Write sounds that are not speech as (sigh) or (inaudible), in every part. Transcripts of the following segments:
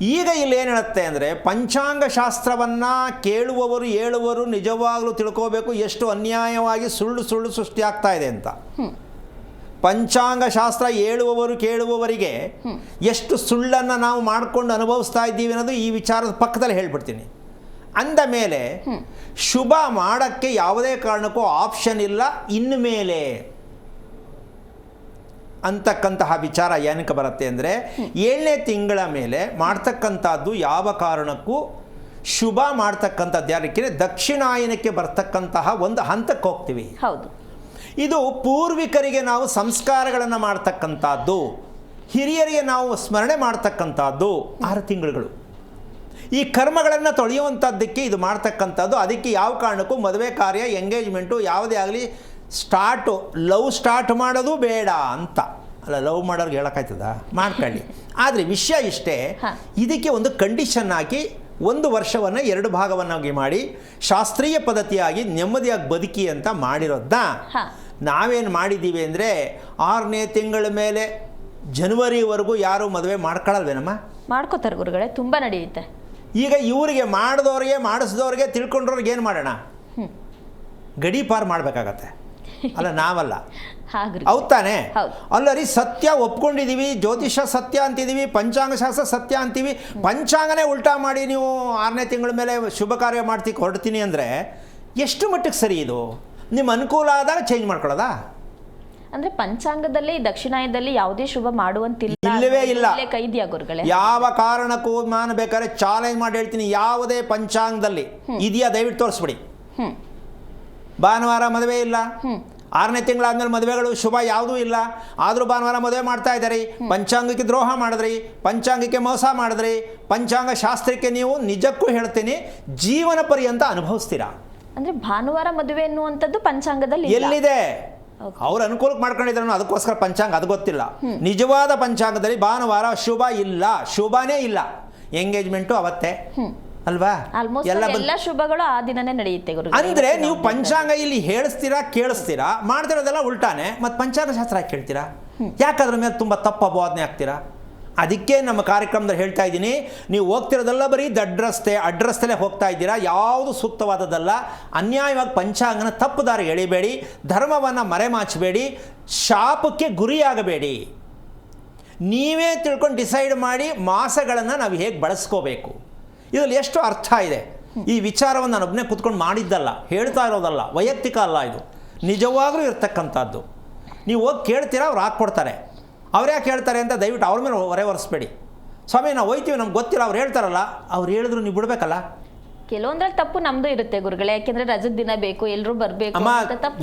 ಈಗ ಇಲ್ಲಿ ಏನು ಹೇಳುತ್ತೆ ಅಂದರೆ ಪಂಚಾಂಗ ಶಾಸ್ತ್ರವನ್ನು ಕೇಳುವವರು ಹೇಳುವರು ನಿಜವಾಗಲೂ ತಿಳ್ಕೋಬೇಕು ಎಷ್ಟು ಅನ್ಯಾಯವಾಗಿ ಸುಳ್ಳು ಸುಳ್ಳು ಸೃಷ್ಟಿ ಆಗ್ತಾ ಇದೆ ಅಂತ. ಪಂಚಾಂಗ ಶಾಸ್ತ್ರ ಹೇಳುವವರು ಕೇಳುವವರಿಗೆ ಎಷ್ಟು ಸುಳ್ಳನ್ನು ನಾವು ಮಾಡಿಕೊಂಡು ಅನುಭವಿಸ್ತಾ ಇದ್ದೀವಿ ಅನ್ನೋದು ಈ ವಿಚಾರದ ಪಕ್ಕದಲ್ಲಿ ಹೇಳ್ಬಿಡ್ತೀನಿ. ಅಂದ ಮೇಲೆ ಶುಭ ಮಾಡೋಕ್ಕೆ ಯಾವುದೇ ಕಾರಣಕ್ಕೂ ಆಪ್ಷನ್ ಇಲ್ಲ ಇನ್ಮೇಲೆ ಅಂತಕ್ಕಂತಹ ವಿಚಾರ ಏನಕ್ಕೆ ಬರುತ್ತೆ ಅಂದರೆ ಏಳನೇ ತಿಂಗಳ ಮೇಲೆ ಮಾಡ್ತಕ್ಕಂಥದ್ದು ಯಾವ ಕಾರಣಕ್ಕೂ ಶುಭ ಮಾಡ್ತಕ್ಕಂಥದ್ದು ಯಾರಕ್ಕೆ ದಕ್ಷಿಣಾಯನಕ್ಕೆ ಬರ್ತಕ್ಕಂತಹ ಒಂದು ಹಂತಕ್ಕೆ ಹೋಗ್ತೀವಿ. ಹೌದು. ಇದು ಪೂರ್ವಿಕರಿಗೆ ನಾವು ಸಂಸ್ಕಾರಗಳನ್ನು ಮಾಡ್ತಕ್ಕಂಥದ್ದು ಹಿರಿಯರಿಗೆ ನಾವು ಸ್ಮರಣೆ ಮಾಡ್ತಕ್ಕಂಥದ್ದು ಆರು ತಿಂಗಳುಗಳು. ಈ ಕರ್ಮಗಳನ್ನು ತೊಳೆಯುವಂಥದ್ದಕ್ಕೆ ಇದು ಮಾಡ್ತಕ್ಕಂಥದ್ದು ಅದಕ್ಕೆ ಯಾವ ಕಾರಣಕ್ಕೂ ಮದುವೆ ಕಾರ್ಯ ಎಂಗೇಜ್ಮೆಂಟು ಯಾವುದೇ ಆಗಲಿ ಸ್ಟಾರ್ಟು ಲವ್ ಸ್ಟಾರ್ಟ್ ಮಾಡೋದು ಬೇಡ ಅಂತ. ಅಲ್ಲ ಲವ್ ಮಾಡೋರ್ಗೆ ಹೇಳೋಕ್ಕಾಯ್ತದ? ಮಾಡ್ಕೊಳ್ಳಿ. ಆದರೆ ವಿಷಯ ಇಷ್ಟೇ ಇದಕ್ಕೆ ಒಂದು ಕಂಡೀಷನ್ ಹಾಕಿ ಒಂದು ವರ್ಷವನ್ನು ಎರಡು ಭಾಗವನ್ನಾಗಿ ಮಾಡಿ ಶಾಸ್ತ್ರೀಯ ಪದ್ಧತಿಯಾಗಿ ನೆಮ್ಮದಿಯಾಗಿ ಬದುಕಿ ಅಂತ ಮಾಡಿರೋದನ್ನ. ನಾವೇನು ಮಾಡಿದ್ದೀವಿ ಅಂದರೆ ಆರನೇ ತಿಂಗಳ ಮೇಲೆ ಜನವರಿವರೆಗೂ ಯಾರು ಮದುವೆ ಮಾಡ್ಕೊಳ್ಳಲ್ವೇನಮ್ಮ ಮಾಡ್ಕೋತಾರೆ ಗುರುಗಳೇ ತುಂಬ ನಡೆಯುತ್ತೆ. ಈಗ ಇವರಿಗೆ ಮಾಡಿದವ್ರಿಗೆ ಮಾಡಿಸಿದವ್ರಿಗೆ ತಿಳ್ಕೊಂಡ್ರವ್ರಿಗೆ ಏನು ಮಾಡೋಣ? ಗಡೀಪಾರು ಗಡಿ ಪಾರ್ ಮಾಡಬೇಕಾಗತ್ತೆ. (laughs) ಅಲ್ಲ ನಾವಲ್ಲ. ಹೌದಾನೆ ಹೌದ್ ತಾನೇ. ಹೌದು. ಅಲ್ಲ ರೀ ಸತ್ಯ ಒಪ್ಕೊಂಡಿದೀವಿ ಜ್ಯೋತಿಷ ಸತ್ಯ ಅಂತಿದ್ದೀವಿ ಪಂಚಾಂಗ ಶಾಸ್ತ್ರ ಸತ್ಯ ಅಂತೀವಿ. ಪಂಚಾಂಗನೇ ಉಲ್ಟಾ ಮಾಡಿ ನೀವು ಆರನೇ ತಿಂಗಳ ಮೇಲೆ ಶುಭ ಕಾರ್ಯ ಮಾಡ್ತಿ ಹೊರಡ್ತೀನಿ ಅಂದರೆ ಎಷ್ಟು ಮಟ್ಟಕ್ಕೆ ಸರಿ ಇದು? ನಿಮ್ಮ ಅನುಕೂಲ ಆದಾಗ ಚೇಂಜ್ ಮಾಡ್ಕೊಳ್ಳೋದಾ? ಅಂದ್ರೆ ಪಂಚಾಂಗದಲ್ಲಿ ದಕ್ಷಿಣಾಯದಲ್ಲಿ ಯಾವುದೇ ಶುಭ ಮಾಡುವಂತಿಲ್ಲ ಇಲ್ಲವೇ ಇಲ್ಲ. ಕೈದಿಯಾ ಗುರುಗಳೇ? ಯಾವ ಕಾರಣಕ್ಕೂ ನಾನು ಬೇಕಾದ್ರೆ ಚಾಲೆಂಜ್ ಮಾಡಿ ಹೇಳ್ತೀನಿ. ಯಾವುದೇ ಪಂಚಾಂಗದಲ್ಲಿ ಇದೆಯಾ ದಯವಿಟ್ಟು ತೋರಿಸ್ಬಿಡಿ. ಭಾನುವಾರ ಮದುವೆ ಇಲ್ಲ. ಆರನೇ ತಿಂಗಳಾದ್ಮೇಲೆ ಮದುವೆಗಳು ಶುಭ ಯಾವುದೂ ಇಲ್ಲ. ಆದರೂ ಭಾನುವಾರ ಮದುವೆ ಮಾಡ್ತಾ ಇದ್ದಾರೆ. ಪಂಚಾಂಗಕ್ಕೆ ದ್ರೋಹ ಮಾಡಿದ್ರಿ. ಪಂಚಾಂಗಕ್ಕೆ ಮೋಸ ಮಾಡಿದ್ರಿ. ಪಂಚಾಂಗ ಶಾಸ್ತ್ರಕ್ಕೆ ನೀವು ನಿಜಕ್ಕೂ ಹೇಳ್ತೀನಿ ಜೀವನ ಪರ್ಯಂತ ಅನುಭವಿಸ್ತೀರಾ. ಅಂದ್ರೆ ಭಾನುವಾರ ಮದುವೆ ಎನ್ನುವಂಥದ್ದು ಪಂಚಾಂಗದಲ್ಲಿ. ಎಲ್ಲಿದೆ? ಅವ್ರು ಅವ್ರ ಅನುಕೂಲಕ್ಕೆ ಮಾಡ್ಕೊಂಡಿದ್ರು ಅದಕ್ಕೋಸ್ಕರ ಪಂಚಾಂಗ ಅದು ಗೊತ್ತಿಲ್ಲ. ನಿಜವಾದ ಪಂಚಾಂಗದಲ್ಲಿ ಭಾನುವಾರ ಶುಭ ಇಲ್ಲ. ಶುಭನೇ ಇಲ್ಲ. ಎಂಗೇಜ್ಮೆಂಟು ಅವತ್ತೇ. ಅಲ್ವಾ? ಎಲ್ಲ ಎಲ್ಲ ಶುಭಗಳು ಆ ದಿನನೇ ನಡೆಯುತ್ತೆ ಗುರು ಅಂದ್ರೆ ನೀವು ಪಂಚಾಂಗ ಇಲ್ಲಿ ಹೇಳಿಸ್ತೀರಾ ಕೇಳಿಸ್ತೀರಾ? ಮಾಡ್ತಿರೋದೆಲ್ಲ ಉಲ್ಟಾನೆ ಮತ್ತೆ ಪಂಚಾಂಗ ಶಾಸ್ತ್ರ ಕೇಳ್ತೀರಾ ಯಾಕೆ ಅದ್ರ ಮೇಲೆ ತುಂಬ ತಪ್ಪು ಅಪವಾದನೆ ಆಗ್ತೀರಾ ಅದಕ್ಕೆ ನಮ್ಮ ಕಾರ್ಯಕ್ರಮದಲ್ಲಿ ಹೇಳ್ತಾ ಇದ್ದೀನಿ ನೀವು ಹೋಗ್ತಿರೋದೆಲ್ಲ ಬರೀ ದಡ್ರಸ್ತೆ ಅಡ್ರಸ್ತಲೇ ಹೋಗ್ತಾ ಇದ್ದೀರಾ ಯಾವುದು ಸೂಕ್ತವಾದದ್ದಲ್ಲ ಅನ್ಯಾಯವಾಗಿ ಪಂಚಾಂಗನ ತಪ್ಪು ದಾರಿ ಎಳಿಬೇಡಿ ಧರ್ಮವನ್ನು ಮರೆಮಾಚಬೇಡಿ ಶಾಪಕ್ಕೆ ಗುರಿಯಾಗಬೇಡಿ. ನೀವೇ ತಿಳ್ಕೊಂಡು ಡಿಸೈಡ್ ಮಾಡಿ ಮಾಸಗಳನ್ನು ನಾವು ಹೇಗೆ ಬಳಸ್ಕೋಬೇಕು. ಇದರಲ್ಲಿ ಎಷ್ಟು ಅರ್ಥ ಇದೆ? ಈ ವಿಚಾರವನ್ನು ನಾನು ಒಬ್ಬನೇ ಕುತ್ಕೊಂಡು ಮಾಡಿದ್ದಲ್ಲ ಹೇಳ್ತಾ ಇರೋದಲ್ಲ ವೈಯಕ್ತಿಕ ಅಲ್ಲ ಇದು. ನಿಜವಾಗ್ಲೂ ಇರ್ತಕ್ಕಂಥದ್ದು. ನೀವು ಹೋಗಿ ಕೇಳ್ತೀರಾ ಅವ್ರು ಹಾಕ್ಕೊಡ್ತಾರೆ. ಅವ್ರು ಯಾಕೆ ಹೇಳ್ತಾರೆ ಅಂತ ದಯವಿಟ್ಟು ಅವ್ರ ಮೇಲೆ ಹೊರೆ ಹೊರಿಸ್ಬೇಡಿ ಸ್ವಾಮಿ ನಾವು ಹೋಯ್ತೀವಿ ನಮ್ಗೆ ಗೊತ್ತಿಲ್ಲ ಅವ್ರು ಹೇಳ್ತಾರಲ್ಲ ಅವ್ರು ಹೇಳಿದ್ರು ನೀವು ಬಿಡಬೇಕಲ್ಲ? ಕೆಲವೊಂದ್ರಲ್ಲಿ ತಪ್ಪು ನಮ್ದು ಇರುತ್ತೆ ಗುರುಗಳೇ ಯಾಕೆಂದ್ರೆ ರಜದ ದಿನ ಬೇಕು ಎಲ್ಲರೂ ಬರ್ಬೇಕು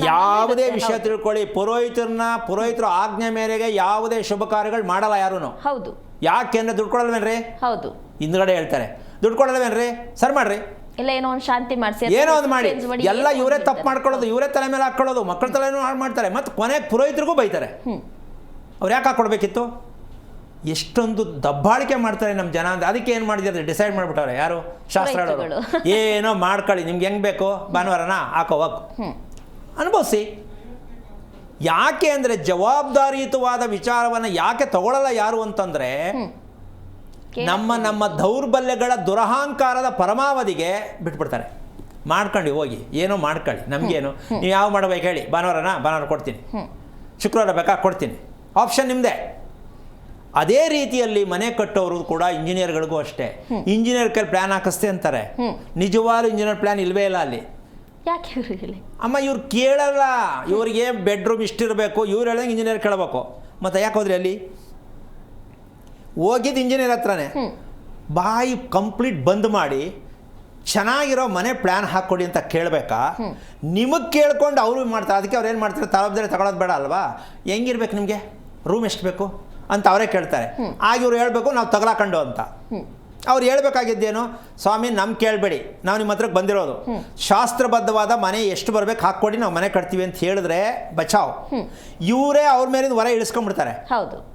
ಯಾವುದೇ ವಿಷಯ ತಿಳ್ಕೊಳ್ಳಿ ಪುರೋಹಿತರನ್ನ ಪುರೋಹಿತರು ಆಜ್ಞೆ ಮೇರೆಗೆ ಯಾವುದೇ ಶುಭ ಕಾರ್ಯಗಳು ಮಾಡಲ್ಲ ಯಾರು ಹೌದು. ಯಾಕೆ ದುಡ್ಕೊಳ್ಳಲ್ವೇನ್ರಿ ದುಡ್ಡು ಕೊಡಲ್ವೇನ್ರಿ? ಹೌದು. ಹಿಂದ್ಗಡೆ ಹೇಳ್ತಾರೆ ದುಡ್ಡು ಕೊಡಲ್ವೇನ್ರಿ ಸರ್ ಮಾಡ್ರಿ. ಇಲ್ಲ ಏನೋ ಒಂದು ಶಾಂತಿ ಮಾಡಿಸಿ ಏನೋ ಒಂದು ಮಾಡಿ. ಎಲ್ಲ ಇವರೇ ತಪ್ಪು ಮಾಡ್ಕೊಳ್ಳೋದು ಇವರೇ ತಲೆ ಮೇಲೆ ಹಾಕೊಳ್ಳೋದು ಮಕ್ಕಳ ತಲೆನೂ ಹಾಳು ಮಾಡ್ತಾರೆ. ಮತ್ತು ಕೊನೆಗೆ ಪುರೋಹಿತರಿಗೂ ಬೈತಾರೆ. ಅವ್ರು ಯಾಕೆ ಹಾಕ್ಕೊಡ್ಬೇಕಿತ್ತು ಎಷ್ಟೊಂದು ದಬ್ಬಾಳಿಕೆ ಮಾಡ್ತಾರೆ ನಮ್ಮ ಜನ ಅಂತ ಅದಕ್ಕೆ ಏನು ಮಾಡಿದ್ದಾರೆ ಡಿಸೈಡ್ ಮಾಡಿಬಿಟ್ಟವ್ರೆ ಯಾರು? ಶಾಸ್ತ್ರ (laughs) ಏನೋ ಮಾಡ್ಕೊಳ್ಳಿ ನಿಮ್ಗೆ ಹೆಂಗೆ ಬೇಕು? ಭಾನುವಾರನ? ಹಾಕೋ ಹೋಗು. ಅನುಭವಿಸಿ. ಯಾಕೆ ಅಂದರೆ ಜವಾಬ್ದಾರಿಯುತವಾದ ವಿಚಾರವನ್ನು ಯಾಕೆ ತಗೊಳ್ಳಲ್ಲ ಯಾರು ಅಂತಂದರೆ ನಮ್ಮ ನಮ್ಮ ದೌರ್ಬಲ್ಯಗಳ ದುರಹಂಕಾರದ ಪರಮಾವಧಿಗೆ ಬಿಟ್ಬಿಡ್ತಾರೆ. ಮಾಡ್ಕೊಂಡು ಹೋಗಿ. ಏನೋ ಮಾಡ್ಕೊಳ್ಳಿ. ನಮಗೇನು? ನೀವು ಯಾವ ಮಾಡ್ಬೇಕು ಹೇಳಿ. ಭಾನುವಾರನ? ಭಾನುವಾರ ಕೊಡ್ತೀನಿ. ಶುಕ್ರವಾರ ಬೇಕಾ? ಕೊಡ್ತೀನಿ. ಆಪ್ಷನ್ ನಿಮ್ಮದೇ ಅದೇ ರೀತಿಯಲ್ಲಿ ಮನೆ ಕಟ್ಟೋರು ಕೂಡ ಇಂಜಿನಿಯರ್ಗಳಿಗೂ ಅಷ್ಟೇ. ಇಂಜಿನಿಯರ್ ಕೈಲಿ ಪ್ಲ್ಯಾನ್ ಹಾಕಿಸ್ತೆ ಅಂತಾರೆ. ನಿಜವಾದ ಇಂಜಿನಿಯರ್ ಪ್ಲ್ಯಾನ್ ಇಲ್ಲವೇ ಇಲ್ಲ ಅಲ್ಲಿ. ಯಾಕೆ ಅಮ್ಮ ಇವ್ರು ಕೇಳಲ್ಲ. ಇವ್ರಿಗೆ ಬೆಡ್ರೂಮ್ ಇಷ್ಟಿರಬೇಕು. ಇವ್ರು ಹೇಳ್ದಂಗೆ ಇಂಜಿನಿಯರ್ ಕೇಳಬೇಕು. ಮತ್ತು ಯಾಕೆ ಹೋದ್ರಿ ಅಲ್ಲಿ? ಹೋಗಿದ್ದು ಇಂಜಿನಿಯರ್ ಹತ್ರನೇ. ಬಾಯಿ ಕಂಪ್ಲೀಟ್ ಬಂದ್ ಮಾಡಿ ಚೆನ್ನಾಗಿರೋ ಮನೆ ಪ್ಲ್ಯಾನ್ ಹಾಕ್ಕೊಡಿ ಅಂತ ಕೇಳಬೇಕಾ? ನಿಮಗೆ ಕೇಳ್ಕೊಂಡು ಅವರು ಮಾಡ್ತಾರೆ. ಅದಕ್ಕೆ ಅವ್ರು ಏನು ಮಾಡ್ತಾರೆ? ಜವಾಬ್ದಾರಿ ತಗೊಳೋದು ಬೇಡ ಅಲ್ವಾ? ಹೆಂಗಿರ್ಬೇಕು ನಿಮಗೆ? ರೂಮ್ ಎಷ್ಟು ಬೇಕು? ಅಂತ ಅವರೇ ಕೇಳ್ತಾರೆ. ಆಗ ಇವ್ರು ಹೇಳಬೇಕು ನಾವು ತಗಲಾಕಂಡು ಅಂತ. ಅವ್ರು ಹೇಳ್ಬೇಕಾಗಿದ್ದೇನು? ಸ್ವಾಮಿ ನಮ್ಮ ಕೇಳಬೇಡಿ. ನಾವು ನಿಮ್ಮ ಹತ್ರಕ್ಕೆ ಬಂದಿರೋದು. ಶಾಸ್ತ್ರಬದ್ಧವಾದ ಮನೆ ಎಷ್ಟು ಬರಬೇಕು ಹಾಕ್ಕೊಡಿ ನಾವು ಮನೆ ಕಟ್ತೀವಿ ಅಂತ ಹೇಳಿದ್ರೆ ಬಚಾವ್. ಇವರೇ ಅವ್ರ ಮೇಲಿಂದ ಹೊರ ಇಳಿಸ್ಕೊಂಡ್ಬಿಡ್ತಾರೆ. ಹೌದು.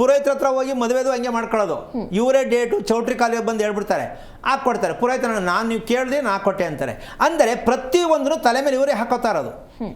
ಪುರೋಹಿತರ ಹತ್ರ ಹೋಗಿ ಮದುವೆದು ಹಂಗೆ ಮಾಡ್ಕೊಳ್ಳೋದು. ಇವರೇ ಡೇಟು ಚೌಟ್ರಿ ಕಾಲಿಗೆ ಬಂದು ಹೇಳ್ಬಿಡ್ತಾರೆ. ಹಾಕ್ಕೊಡ್ತಾರೆ ಪುರೋಹಿತನ ನಾನು ನೀವು ಕೇಳಿದೆ ನಾ ಕೊಟ್ಟೆ ಅಂತಾರೆ. ಅಂದರೆ ಪ್ರತಿಯೊಂದನ್ನು ತಲೆ ಮೇಲೆ ಇವರೇ ಹಾಕೋತಾ ಇರೋದು. ಹ್ಮ್.